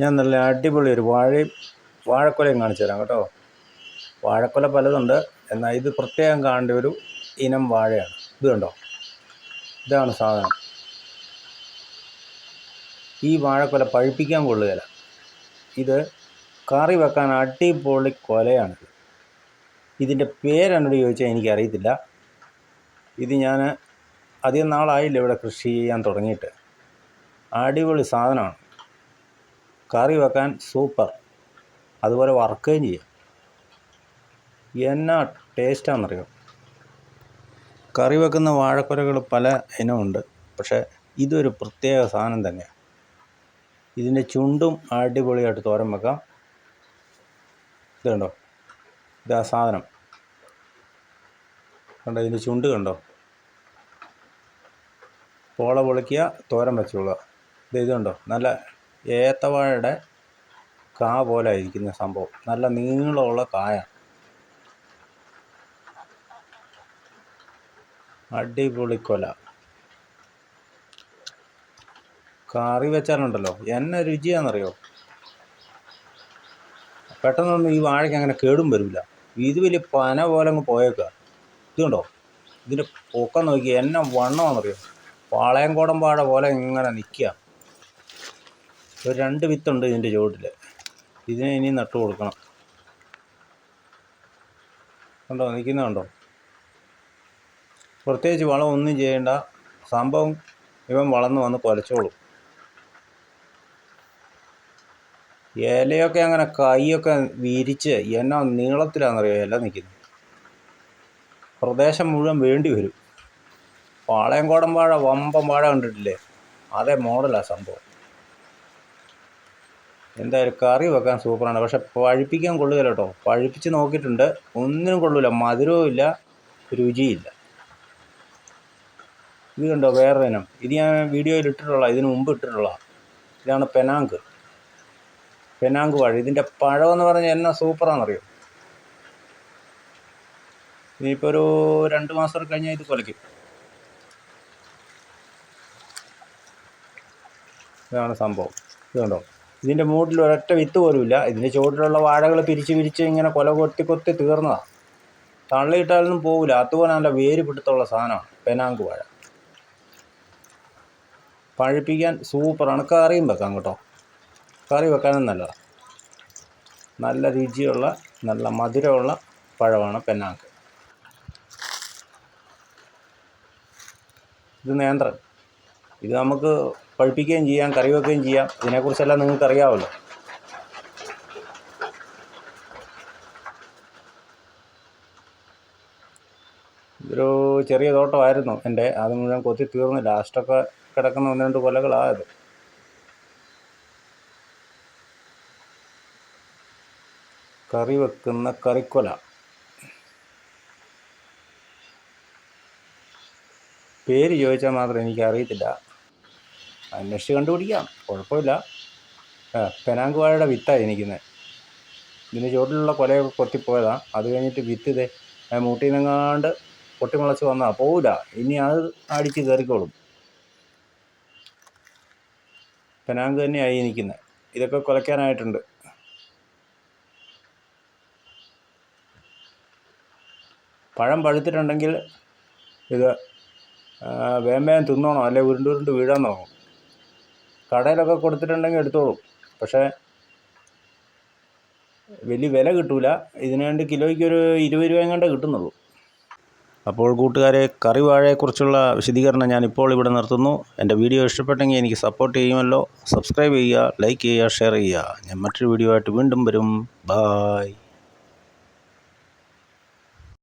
ഞാൻ നല്ല അടിപൊളി ഒരു വാഴയും വാഴക്കുലയും കാണിച്ചു തരാം കേട്ടോ. വാഴക്കുല പലതുണ്ട്. എന്നാൽ ഇത് പ്രത്യേകം കാണേണ്ട ഒരു ഇനം വാഴയാണ്. ഇത് കണ്ടോ? ഇതാണ് സാധനം. ഈ വാഴക്കുല പഴുപ്പിക്കാൻ കൊള്ളുകയില്ല. ഇത് കറി വെക്കാൻ അടിപൊളി കൊലയാണ് ഇതിന്റെ പേരെന്നോട് ചോദിച്ചാൽ എനിക്കറിയത്തില്ല. ഇത് ഞാൻ അധികം നാളായില്ല ഇവിടെ കൃഷി ചെയ്യാൻ തുടങ്ങിയിട്ട്. അടിപൊളി സാധനമാണ്. കറി വെക്കാൻ സൂപ്പർ അതുപോലെ വറുക്കുകയും ചെയ്യാം. എന്നാ ടേസ്റ്റാണെന്നറിയോ കറി വെക്കുന്ന വാഴക്കുലകൾ പല ഇനമുണ്ട്. പക്ഷേ ഇതൊരു പ്രത്യേക സാധനം തന്നെയാണ് ഇതിന്റെ ചുണ്ടും അടിപൊളിയായിട്ട് തോരൻ വെക്കാം. ഇത് കണ്ടോ? ഇതാ സാധനം. കണ്ടോ? ഇതിന്റെ ചുണ്ട് കണ്ടോ? പോള പൊളിക്കുക തോരൻ വെച്ചോളുക. ഇത് ഇതുണ്ടോ കണ്ടോ? നല്ല ഏത്തവാഴയുടെ കാ പോലെ ഇരിക്കുന്ന സംഭവം. നല്ല നീളമുള്ള കായ അടിപൊളി കൊല. കറി വെച്ചാലുണ്ടല്ലോ. എന്നെ രുചിയാണെന്നറിയോ? പെട്ടെന്നൊന്നും ഈ വാഴയ്ക്ക് അങ്ങനെ കേടും വരില്ല ഇത് വലിയ പന പോലെ അങ്ങ് പോയേക്കുക ഇതുണ്ടോ ഇതിന്റെ പൊക്കം നോക്കി എന്നെ വണ്ണമാണെന്നറിയോ? പാളയംകോടൻ വാഴ പോലെ ഇങ്ങനെ നിൽക്കുക ഒരു രണ്ട് വിത്തുണ്ട് ഇതിന്റെ ചുവട്ടിൽ. ഇതിനെ ഇനി നട്ടു കൊടുക്കണം. കണ്ടോ നിൽക്കുന്നുണ്ടോ പ്രത്യേകിച്ച് വളം ഒന്നും ചെയ്യേണ്ട. സംഭവം ഇവൻ വളർന്നു വന്ന് കൊലച്ചോളും. ഇലയൊക്കെ അങ്ങനെ കൈയൊക്കെ വിരിച്ച് എന്നാ നീളത്തിലാണെന്നറിയോ ഇല നിൽക്കുന്നത്? പ്രദേശം മുഴുവൻ വേണ്ടി വരും. പാളയംകോടൻ വാഴ വമ്പൻ വാഴ കണ്ടിട്ടില്ലേ? അതേ മോഡലാണ് സംഭവം. എന്തായാലും കറി വെക്കാൻ സൂപ്പറാണ്. പക്ഷെ പഴുപ്പിക്കാൻ കൊള്ളുകയില്ല കേട്ടോ. പഴുപ്പിച്ച് നോക്കിയിട്ടുണ്ട്. ഒന്നിനും കൊള്ളില്ല. മധുരവും ഇല്ല. രുചിയില്ല. ഇത് കണ്ടോ വേറെ ഇനം. ഇത് ഞാൻ വീഡിയോയിൽ ഇട്ടിട്ടുള്ള ഇതിന് മുമ്പ് ഇട്ടിട്ടുള്ള ഇതാണ് പെനാങ്ക്. പെനാങ്ക് വാഴ. ഇതിന്റെ പഴമെന്ന് പറഞ്ഞാൽ എന്നാ സൂപ്പറാണെന്നറിയോ? ഇനിയിപ്പോൾ ഒരു രണ്ട് മാസം കഴിഞ്ഞാൽ ഇത് കൊലയ്ക്കും ഇതാണ് സംഭവം. ഇത് കണ്ടോ? ഇതിന്റെ മൂട്ടിൽ ഒരൊറ്റ വിത്ത് പോലുമില്ല. ഇതിന്റെ ചുവട്ടിലുള്ള വാഴകൾ പിരിച്ച് പിരിച്ച് ഇങ്ങനെ കൊല കൊത്തി കൊത്തി തീർന്നതാണ് തള്ളിയിട്ടാലൊന്നും പോകില്ല അതുപോലെ നല്ല വേര് പിടുത്തുള്ള സാധനമാണ്. പെനാങ്ക് വാഴ. പഴുപ്പിക്കാൻ സൂപ്പറാണ്. കറിയും വെക്കാം കേട്ടോ. കറി വെക്കാനും നല്ലതാണ് നല്ല രുചിയുള്ള നല്ല മധുരമുള്ള പഴമാണ് പെനാങ്ക്. ഇത് നേന്ത്രൻ. ഇത് നമുക്ക് പഴുപ്പിക്കുകയും ചെയ്യാം കറി വെക്കുകയും ചെയ്യാം. ഇതിനെക്കുറിച്ചെല്ലാം നിങ്ങൾക്ക് അറിയാമല്ലോ ഇതൊരു ചെറിയ തോട്ടമായിരുന്നു എന്റെ. അത് മുഴുവൻ കൊത്തി തീർന്നു ലാസ്റ്റൊക്കെ കിടക്കുന്ന ഒന്ന് രണ്ട് കൊലകളായത്. കറി വെക്കുന്ന കറിക്കൊല. പേര് ചോദിച്ചാൽ മാത്രം എനിക്ക് അറിയത്തില്ല അന്വേഷിച്ച് കണ്ടുപിടിക്കാം. കുഴപ്പമില്ല. പെനാങ്ക് വാഴയുടെ വിത്താണ് എനിക്കുന്നത് ഇതിന്റെ ചുവട്ടിലുള്ള കൊലയൊക്കെ കൊത്തിപ്പോയതാണ് അത് കഴിഞ്ഞിട്ട് വിത്ത് ഇതേ മൂട്ടി നിന്നെങ്ങാണ്ട് പൊട്ടിമുളച്ച് വന്നാൽ പോവില്ല ഇനി അത് അടിച്ച് കയറിക്കോളും. പെനാങ്ക് തന്നെയായി നിൽക്കുന്നത് ഇതൊക്കെ കുലയ്ക്കാനായിട്ടുണ്ട്. പഴം പഴുത്തിട്ടുണ്ടെങ്കിൽ ഇത് വേം വേഗം തിന്നോണം. അല്ലെ ഉരുണ്ട് വീഴാൻ തുടങ്ങും കടയിലൊക്കെ കൊടുത്തിട്ടുണ്ടെങ്കിൽ എടുത്തോളും. പക്ഷേ വലിയ വില കിട്ടൂല. ഇതിന് വേണ്ടി കിലോയ്ക്ക് ഒരു ഇരുപത് രൂപ എങ്ങാണ്ടേ കിട്ടുന്നുള്ളൂ. അപ്പോൾ കൂട്ടുകാരെ കറി വാഴയെക്കുറിച്ചുള്ള വിശദീകരണം ഞാൻ ഇപ്പോൾ ഇവിടെ നിർത്തുന്നു. എന്റെ വീഡിയോ ഇഷ്ടപ്പെട്ടെങ്കിൽ എനിക്ക് സപ്പോർട്ട് ചെയ്യുമല്ലോ. സബ്സ്ക്രൈബ് ചെയ്യുക ലൈക്ക് ചെയ്യുക ഷെയർ ചെയ്യുക. ഞാൻ മറ്റൊരു വീഡിയോ ആയിട്ട് വീണ്ടും വരും. ബായ്